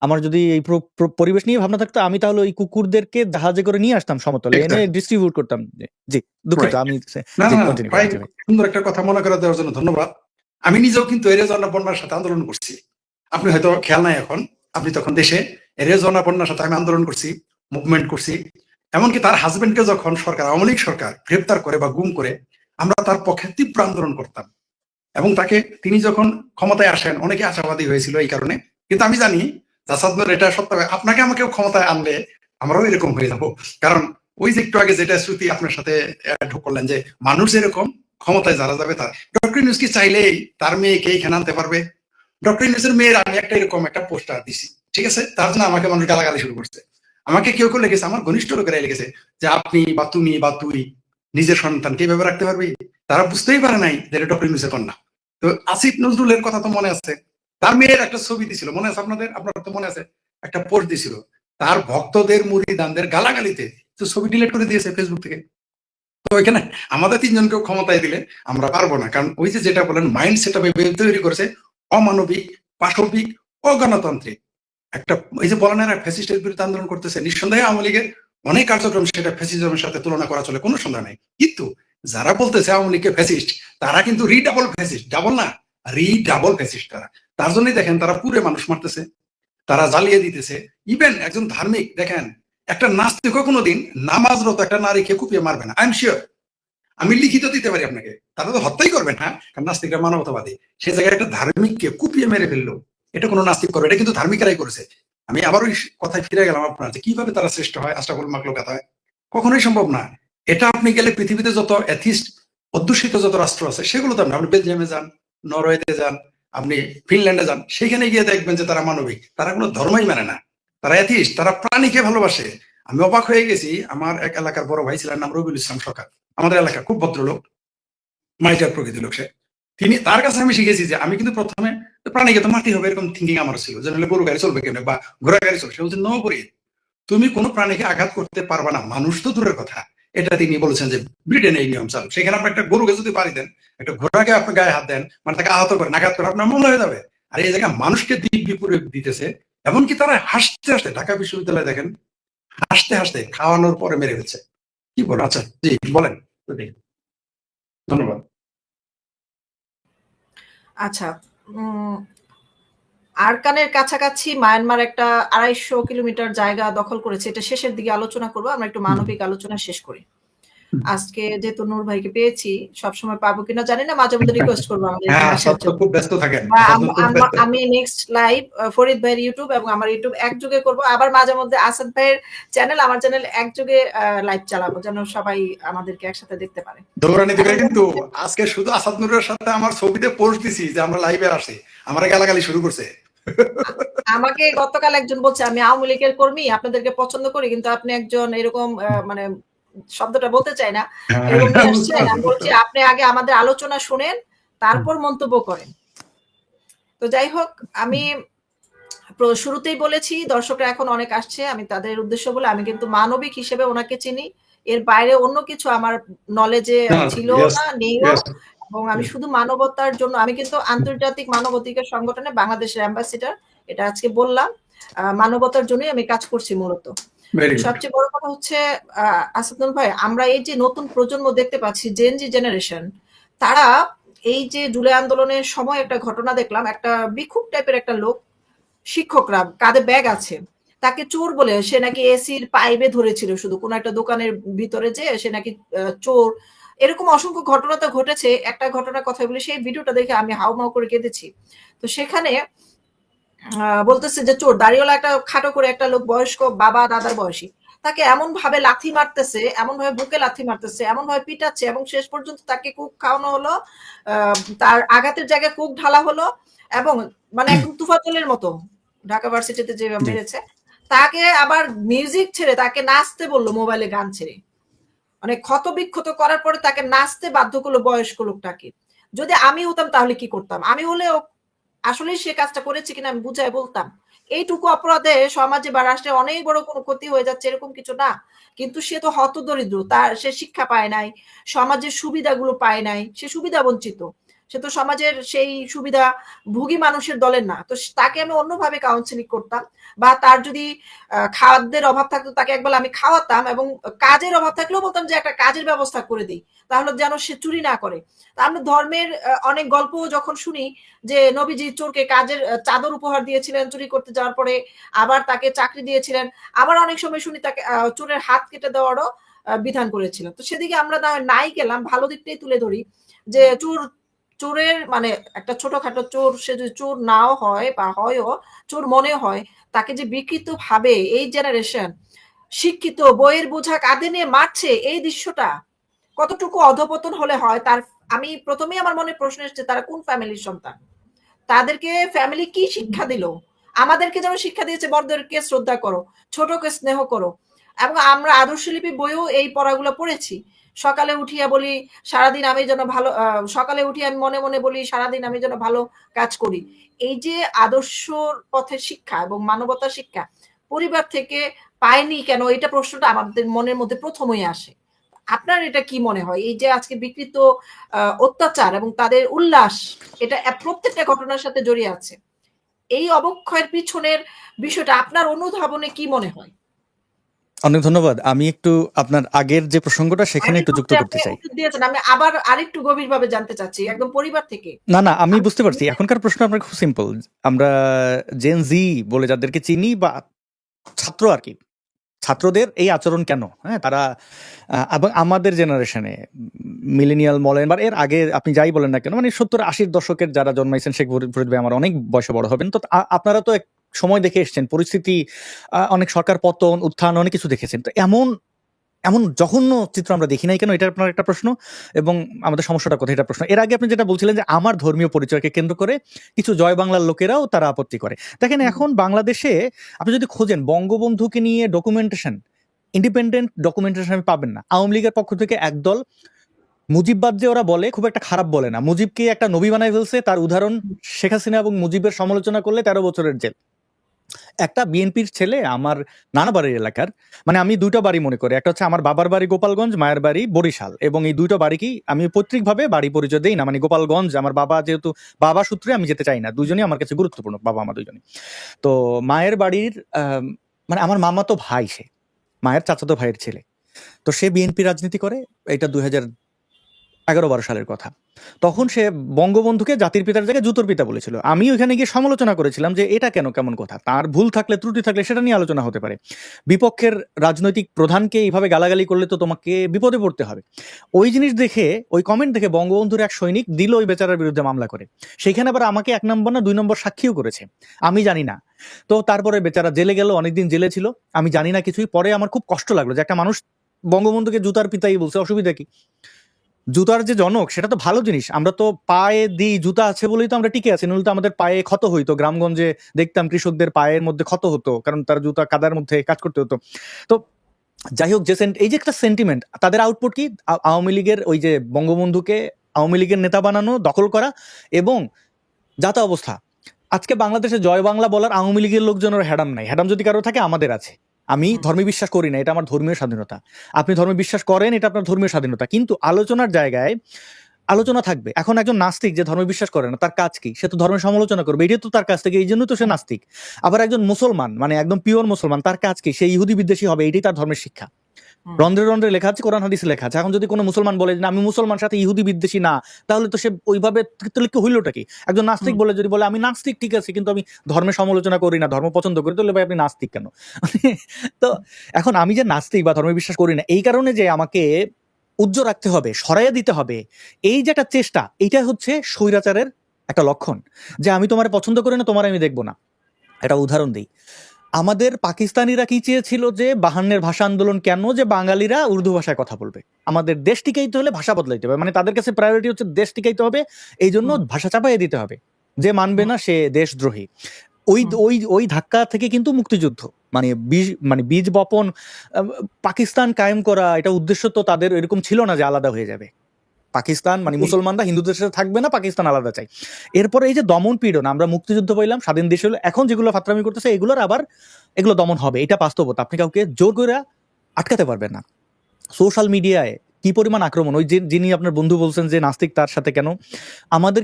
আমার যদি এই প্র- প্র- পরিবেশ নিয়ে ভাবনা থাকতো আমি তাহলে ওই কুকুরদেরকে জাহাজে করে নিয়ে আসতাম সমতলে এনে ডিস্ট্রিবিউট করতাম। জি, দুঃখিত আমি। সুন্দর একটা কথা মনে করে দেওয়ার জন্য ধন্যবাদ। আমি নিজেও কিন্তু এরেজনা বন্যার সাথে আন্দোলন করছি। আপনি হয়তো খেয়াল নাই এখন আপনি তখন দেশে এরেজনা বন্যার সাথে আমি আন্দোলন করছি মুভমেন্ট করছি। এমনকি তার হাজবেন্ডকে যখন সরকার আওয়ামী লীগ সরকার গ্রেপ্তার করে বা গুম করে আমরা তার পক্ষে তীব্র আন্দোলন করতাম। এবং তাকে তিনি যখন ক্ষমতায় আসেন অনেকে আশাবাদী হয়েছিল এই কারণে। কিন্তু আমি জানি জাসাদনুর এটা সত্য আপনাকে আমাকে ক্ষমতায় আনলে আমরাও এরকম হয়ে যাব। কারণ ওই যে একটু আগে যেটা শ্রুতি আপনার সাথে করলেন যে, মানুষ এরকম ক্ষমতায় যারা যাবে তার। ডক্টর ইউনুস কি চাইলেই তার মেয়েকে এখানে আনতে পারবে? ডক্টর ইউনুসের মেয়ের আমি একটা এরকম একটা পোস্টার দিছি, ঠিক আছে? তার জন্য আমাকে মানুষ গালাগালি শুরু করছে। আমাকে কেউ কেউ লেগেছে আমার ঘনিষ্ঠ লোকেরাই লেগেছে যে, আপনি বা তুমি বা তুই নিজের সন্তানকে এভাবে রাখতে পারবি? তারা বুঝতেই পারে নাই যে, এটা ডক্টর ইউনুসের কন্যা। তো আসিফ নজরুলের কথা তো মনে আছে। তার মেয়ের একটা ছবি দিছিল। মনে আছে আপনাদের? আপনার তো মনে আছে। একটা পোস্ট দিছিল। তার ভক্তদের মুড়িদানদের গালাগালিতে তো ছবি ডিলিট করে দিয়েছে ফেসবুক থেকে। তো এখানে আমাদের তিনজনকেও ক্ষমতায় দিলে আমরা পারব না। কারণ ওই যে যেটা বলেন মাইন্ড সেট তৈরি করেছে অমানবিক, পাশবিক, অগণতান্ত্রিক। একটা এই যে বলেন এরা ফ্যাসিস্টের বিরুদ্ধে আন্দোলন করতেছে, নিঃসন্দেহে আওয়ামী লীগের অনেক কার্যক্রম সেটা ফ্যাসিজমের সাথে তুলনা করা চলে, কোনো সন্দেহ নাই। কিন্তু যারা বলতেছে আওয়ামী লীগকে ফ্যাসিস্ট তারা কিন্তু রিডাবল ফ্যাসিস্ট ডাবল না রিডাবল ফ্যাসিস্ট তারা। তার জন্যই দেখেন তারা পুরে মানুষ মারতেছে, তারা জ্বালিয়ে দিতেছে। ইভেন একজন ধার্মিক, দেখেন, একটা নাস্তিকও কোনোদিন নামাজরত একটা নারীকে কুপিয়ে মারবে না। আই এম শিওর আমি লিখিত দিতে পারি আপনাকে। তারা তো হত্যাই করবেন হ্যাঁ কারণ নাস্তিকরা মানবতাবাদী। সে জায়গায় একটা ধার্মিককে কুপিয়ে মেরে ফেলল। এটা কোনো নাস্তিক করবে এটা কিন্তু ধার্মিকরাই করেছে। আমি আবার ওই কথায় ফিরে গেলাম আপনার, যে কীভাবে তারা শ্রেষ্ঠ হয়, আশরাফুল মাকলুকাত হয় কখনোই সম্ভব না। এটা আপনি গেলে পৃথিবীতে যত অ্যাথিস্ট অধ্যুষিত যত রাষ্ট্র আছে সেগুলো তো আপনি আপনি বেলজিয়ামে যান, নরওয়েতে যান আপনি ফিনল্যান্ডে যান, সেখানে গিয়ে দেখবেন যে তারা মানবিক। তারা কোনো ধর্মই মানে না। তারা অ্যাথিস্ট তারা প্রাণীকে ভালোবাসে। আমি অবাক হয়ে গেছি, আমার এক এলাকার বড় ভাই ছিলেন, নাম রবিউল ইসলাম সরকার। আমাদের এলাকা খুব ভদ্রলোক, মাইটার প্রকৃতি লোক সে। তিনি, তার কাছে আমি শিখেছি যে আমি কিন্তু প্রথমে প্রাণীকে তো মাটি হবে, এরকম থিঙ্কিং আমার ছিল যে নাহলে গরু গাড়ি চলবে কেমনে বা ঘোড়া গাড়ি চলবে। সে বলছে, নো তুমি কোনো প্রাণীকে আঘাত করতে পারবা না। মানুষ তো দূরের কথা। এটা তিনি বলেছেন যে ব্রিটেনে এই নিয়ম চালু। সেখানে আপনি একটা গরুকে যদি পারি দেন, একটা ঘোড়াকে আপনি গায়ে হাত দেন মানে তাকে আহত করেন আঘাত করে আপনার মামলা হয়ে যাবে। আর এই জায়গায় মানুষকে দিক বিপরীত দিতেছে, এমনকি তারা হাসতে হাসতে, ঢাকা বিশ্ববিদ্যালয়ে দেখেন, হাসতে হাসতে খাওয়ানোর পরে মেরে ফেলছে। কি বলো আচ্ছা জি, বলেন। ধন্যবাদ। আচ্ছা আরকানের কাছাকাছি মায়ানমার একটা আড়াইশো কিলোমিটার জায়গা দখল করেছে। এটা শেষের দিকে আলোচনা করব। আমরা একটু মানবিক আলোচনা শেষ করি। আজকে যেহেতু নূর ভাইকে পেয়েছি সবসময় পাবো কিনা জানি না। মাঝে মধ্যে রিকোয়েস্ট করব আমাদের হ্যাঁ আম- নেক্সট লাইভ ফরিদ ভাইয়ের ইউটিউব এবং আমার ইউটিউব একযোগে করব। আবার মাঝে মধ্যে আসাদ ভাইয়ের চ্যানেল আমার চ্যানেল একযোগে লাইভ চালাবো যেন সবাই আমাদেরকে একসাথে দেখতে পারে। দৌড়ানি দিবে কিন্তু আজকে শুধু আসাদ নুরের সাথে আমার ছবিতে পোস্ট দিছি যে আমরা লাইভে আসি। আমার গালাগালি শুরু করছে। আমাকে গতকাল একজন বলছে আমি আওয়ামী লীগের কর্মী আপনাদেরকে পছন্দ করি কিন্তু আপনি একজন এরকম মানে শব্দটা বলতে চাই না আসছেন আমি বলছি আপনি আগে আমাদের আলোচনা শুনেন তারপর মন্তব্য করেন। তো যাই হোক আমি শুরুতেই বলেছি দর্শকরা এখন অনেক আসছে আমি তাদের উদ্দেশ্য বলে আমি কিন্তু মানবিক হিসেবে ওনাকে চিনি। এর বাইরে অন্য কিছু আমার নলেজে ছিল না। Yes, এবং আমি শুধু মানবতার জন্য আমি কিন্তু আন্তর্জাতিক মানবাধিকার সংগঠনে বাংলাদেশের অ্যাম্বাসিডার এটা আজকে বললাম। মানবতার জন্যই আমি কাজ করছি মূলত। সবচেয়ে বড় কথা হচ্ছে আহ, আসাদুল ভাই আমরা এই যে নতুন প্রজন্ম দেখতে পাচ্ছি জেনজি জেনারেশন তারা এই যে জুলাই আন্দোলনের সময় একটা ঘটনা দেখলাম একটা বিক্ষোভ টাইপের একটা লোক শিক্ষকরা কাঁধে ব্যাগ আছে তাকে চোর বলে সে নাকি এসির পাইপে ধরেছিল শুধু কোন একটা দোকানের ভিতরে যে সে নাকি চোর এরকম অসংখ্য ঘটনা তো ঘটেছে। একটা ঘটনার কথা বলি সেই ভিডিওটা দেখে আমি হাউমাউ করে কেঁদেছি। তো সেখানে বলতেছে যে চোর দাঁড়িয়েলা একটা খাটো করে একটা লোক বয়স্ক বাবা দাদার বয়সী তাকে এমন ভাবে লাথি মারতেছে এমন ভাবে বুকে লাথি মারতেছে এমন ভাবে পিটাচ্ছে এবং শেষ পর্যন্ত তাকে কুক খাওয়ানো হলো আহ, তার আঘাতের জায়গায় কুক ঢালা হলো এবং মানে একদম তুফাতলের মতো ঢাকা ভার্সিটিতে যে মেরেছে তাকে আবার মিউজিক ছেড়ে তাকে নাচতে বলল মোবাইলে গান ছেড়ে। মানে ক্ষত বিক্ষত করার পরে তাকে নাচতে বাধ্য করল বয়স্ক লোকটাকে। যদি আমি হতাম তাহলে কি করতাম? আমি হলেও আসলে সে কাজটা করেছে কিনা আমি বুঝাই বলতাম। এইটুকু অপরাধে সমাজে বা রাষ্ট্রে অনেক বড় কোনো ক্ষতি হয়ে যাচ্ছে এরকম কিছু না। কিন্তু সে তো হতদরিদ্র, তার, সে শিক্ষা পায় নাই, সমাজের সুবিধাগুলো পায় নাই, সে সুবিধা বঞ্চিত। সে তো সমাজের সেই সুবিধা ভোগী মানুষের দলের না। তো তাকে আমি অন্যভাবে কাউন্সিলিং করতাম বা তার যদি খাদ্যের অভাব থাকতো তাকে একবার আমি খাওয়াতাম এবং কাজের অভাব থাকলেও বলতাম যে একটা কাজের ব্যবস্থা করে দিই, তাহলে যেন সে চুরি না করে। তা আমরা ধর্মের অনেক গল্প যখন শুনি যে নবীজি চোরকে কাজের চাদর উপহার দিয়েছিলেন চুরি করতে যাওয়ার পরে আবার তাকে চাকরি দিয়েছিলেন, আবার অনেক সময় শুনি তাকে চোরের হাত কেটে দেওয়ারও বিধান করেছিলেন। তো সেদিকে আমরা নাই গেলাম, ভালো দিকটাই তুলে ধরি যে চোর চোরের মানে একটা ছোটখাটো চোর, সে যদি চোর নাও হয় বা হয়ও, চোর মনে হয়, তাকে যে বিকৃত ভাবে এই জেনারেশন শিক্ষিত, বইয়ের বোঝা কাঁধে নিয়ে মারছে এই দৃশ্যটা কতটুকু অধপতন হলে হয় তার, আমি প্রথমেই আমার মনে প্রশ্ন এসছে, তারা কোন ফ্যামিলির সন্তান? তাদেরকে ফ্যামিলি কি শিক্ষা দিল? আমাদেরকে যেমন শিক্ষা দিয়েছে, বড়দেরকে শ্রদ্ধা করো, ছোটকে স্নেহ করো। এবং আমরা আদর্শলিপি বইও এই পড়াগুলো পড়েছি। সকালে উঠিয়া বলি, সারাদিন আমি যেন ভালো সকালে উঠি আমি মনে মনে বলি, সারাদিন আমি যেন ভালো কাজ করি। এই যে আদর্শর পথের শিক্ষা এবং মানবতার শিক্ষা, পরিবার থেকে পায়নি কেন? এটা প্রশ্নটা আমাদের মনের মধ্যে প্রথমেই আসে। আপনার এটা কি মনে হয়? এই যে আজকে বিকৃত অত্যাচার এবং তাদের উল্লাস, এটা প্রত্যেকটা ঘটনার সাথে জড়িয়ে আছে। এই অবক্ষয়ের পিছনের বিষয়টা আপনার অনুধাবনে কি মনে হয়? অনেক ধন্যবাদ। আমি একটু আপনার আগের যে প্রসঙ্গটা সেখানে একটু যুক্ত করতে চাই। আমি আবার আরেকটু গভীরভাবে জানতে চাচ্ছি একদম পরিবার থেকে। না না আমি বুঝতে পারছি। এখনকার প্রশ্ন আপনার খুব সিম্পল আমরা জেন জি বলে যাদেরকে চিনি বা ছাত্র আর কি ছাত্রদের এই আচরণ কেন? হ্যাঁ তারা এবং আমাদের জেনারেশনে মিলেনিয়াল বলেন বা এর আগে আপনি যাই বলেন না কেন মানে সত্তর আশির দশকের যারা জন্মাইছেন শেখ ফরিদ ভাই আমার অনেক বয়সে বড় হবেন। তো আপনারা তো সময় দেখে এসছেন পরিস্থিতি অনেক সরকার পতন উত্থান অনেক কিছু দেখেছেন। তো এমন এমন জঘন্য চিত্র আমরা দেখি নাই কেন? এটা আপনার একটা প্রশ্ন? এবং আমাদের সমস্যাটা কোথায়? এটা প্রশ্ন। এর আগে আপনি যেটা বলছিলেন যে আমার ধর্মীয় পরিচয়কে কেন্দ্র করে কিছু জয় বাংলার লোকেরাও তারা আপত্তি করে। দেখেন এখন বাংলাদেশে আপনি যদি খোঁজেন বঙ্গবন্ধুকে নিয়ে ডকুমেন্টেশন ইন্ডিপেন্ডেন্ট ডকুমেন্টেশন আপনি পাবেন না। আওয়ামী লীগের পক্ষ থেকে একদল মুজিববাদ যে ওরা বলে খুব একটা খারাপ বলে না। মুজিবকে একটা নবী বানায় ফেলছে তার উদাহরণ শেখ হাসিনা এবং মুজিবের সমালোচনা করলে তেরো বছরের জেল। একটা বিএনপির ছেলে আমার নানা বাড়ির এলাকার। মানে আমি দুইটা বাড়ি মনে করি। একটা হচ্ছে আমার বাবার বাড়ি গোপালগঞ্জ, মায়ের বাড়ি বরিশাল। এবং এই দুইটা বাড়ি কি আমি পৈতৃকভাবে বাড়ি পরিচয় দিই না। মানে গোপালগঞ্জ, আমার বাবা যেহেতু বাবা সূত্রে আমি যেতে চাই না। দুজনই আমার কাছে গুরুত্বপূর্ণ, বাবা আমার দুজনই। তো মায়ের বাড়ির মানে আমার মামা তো ভাই সে, মায়ের চাচাতো ভাইয়ের ছেলে। তো সে বিএনপি রাজনীতি করে। এটা দুই হাজার এগারো বারো সালের কথা। তখন সে বঙ্গবন্ধুকে জাতির পিতার জায়গায় জুতোর পিতা বলেছিল। আমি ওইখানে গিয়ে সমালোচনা করেছিলাম যে এটা কেন কেমন কথা? তার ভুল থাকলে, ত্রুটি থাকলে সেটা নিয়ে আলোচনা হতে পারে। বিপক্ষের রাজনৈতিক প্রধানকে এইভাবে গালাগালি করলে তো তোমাকে বিপদে পড়তে হবে। ওই জিনিস দেখে, ওই কমেন্ট দেখে বঙ্গবন্ধুর এক সৈনিক দিল ওই বেচারার বিরুদ্ধে মামলা করে। সেখানে আবার আমাকে এক নম্বর না দুই নম্বর সাক্ষীও করেছে। আমি জানি না। তো তারপরে বেচারা জেলে গেল, অনেকদিন জেলে ছিল। আমি জানি না কিছুই। পরে আমার খুব কষ্ট লাগল যে একটা মানুষ বঙ্গবন্ধুকে জুতার পিতাই বলছে। অসুবিধা কি? জুতার যে জনক, সেটা তো ভালো জিনিস। আমরা তো পায়ে দিই, জুতা আছে বলেই তো আমরা টিকে আছি, নইলে তো আমাদের পায়ে ক্ষত হইতো। গ্রামগঞ্জে দেখতাম কৃষকদের পায়ের মধ্যে ক্ষত হতো, কারণ তার জুতা কাদার মধ্যে কাজ করতে হতো। তো যাই হোক, যে এই যে একটা সেন্টিমেন্ট তাদের আউটপুট কি? আওয়ামী লীগের ওই যে বঙ্গবন্ধুকে আওয়ামী লীগের নেতা বানানো, দখল করা এবং যাতা অবস্থা। আজকে বাংলাদেশে জয় বাংলা বলার আওয়ামী লীগের লোকজনের হ্যাডাম নাই। হ্যাডাম যদি কারও থাকে, আমাদের আছে। আমি ধর্মে বিশ্বাস করি না এটা আমার ধর্মীয় স্বাধীনতা। আপনি ধর্মে বিশ্বাস করেন এটা আপনার ধর্মীয় স্বাধীনতা। কিন্তু আলোচনার জায়গায় আলোচনা থাকবে। এখন একজন নাস্তিক যে ধর্মে বিশ্বাস করে না তার কাজ কি? সে তো ধর্মের সমালোচনা করবে। এটা তো তার কাছ থেকে এই জন্য তো সে নাস্তিক। আবার একজন মুসলমান মানে একদম পিওর মুসলমান তার কাজ কি? সে ইহুদি বিদ্বেষী হবে এটাই তার ধর্মের শিক্ষা। রন্ধ্রে রন্ধ্রে লেখা আছে কোরআন হাদিসে লেখা আছে। এখন যদি কোনো মুসলমান বলে যে আমি মুসলমান সাথে ইহুদি বিদ্বেষী না তাহলে তো সে ওইভাবে তাহলে কি হইলোটা কি? একজন নাস্তিক বলে যদি বলে আমি নাস্তিক ঠিক আছে কিন্তু আমি ধর্মের সমালোচনা করি না ধর্ম পছন্দ করি তাহলে ভাই আপনি নাস্তিক কেন? তো এখন আমি যে নাস্তিক বা ধর্মে বিশ্বাস করি না এই কারণে যে আমাকে উজ্জ্ব রাখতে হবে সরাইয়া দিতে হবে এই যে একটা চেষ্টা এইটা হচ্ছে স্বৈরাচারের একটা লক্ষণ। যে আমি তোমার পছন্দ করি না তোমার আমি দেখব না। একটা উদাহরণ দিই। আমাদের পাকিস্তানিরা কি চেয়েছিল যে বাহান্নের ভাষা আন্দোলন কেন যে বাঙালিরা উর্দু ভাষায় কথা বলবে? আমাদের দেশ টিকাইতে হলে ভাষা বদলাইতে হবে। মানে তাদের কাছে প্রায়োরিটি হচ্ছে দেশ টিকাইতে হবে এই জন্য ভাষা চাপাইয়ে দিতে হবে। যে মানবে না সে দেশদ্রোহী। ওই ওই ওই ধাক্কা থেকে কিন্তু মুক্তিযুদ্ধ। মানে বীজ মানে বীজ বপন পাকিস্তান কায়েম করা এটা উদ্দেশ্য তো তাদের এরকম ছিল না যে আলাদা হয়ে যাবে। পাকিস্তান মানে মুসলমানরা হিন্দুদের সাথে থাকবে না পাকিস্তান আলাদা চাই। এরপরে এই যে দমন পীড়ন আমরা মুক্তিযুদ্ধ পাইলাম স্বাধীন দেশ হলো এখন যেগুলো ফাত্রামি করতেছে এগুলোর আবার এগুলো দমন হবে এটা বাস্তবতা। আপনি কাউকে জোর করে আটকাতে পারবেন না। সোশ্যাল মিডিয়ায় কি পরিমাণ আক্রমণ? ওই যে যিনি আপনার বন্ধু বলছেন যে নাস্তিক তার সাথে কেন? আমাদের